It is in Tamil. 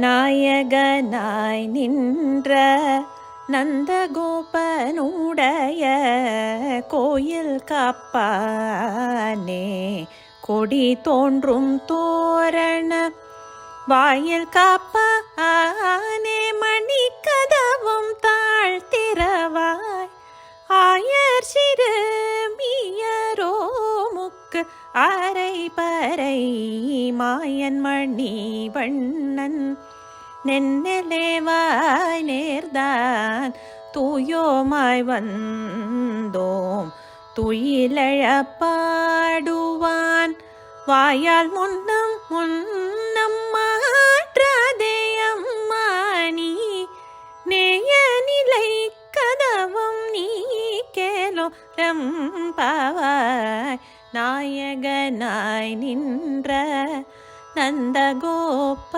நாயகனாய் நின்ற நந்தகோபனுடைய கோயில் காப்பானே. கொடி தோன்றும் தோரண வாயில் காப்பானே. மணி கதவும் தாழ்த்திரவாய். ஆயர் சிறு மீயரோ முக்கு அரை பறை மாயன் மணி வண்ணன். நென்னலேவாய் நேர்தான் தூயோமாய் வந்தோம். துயிலழப்பாடுவான். வாயால் முன்னம் முன்னம் மாற்றாதே அம்மானி. நேய நிலை கதவும் நீ கேலோ ரம்பாவாய் நாயகனாய் நின்ற நந்தகோப.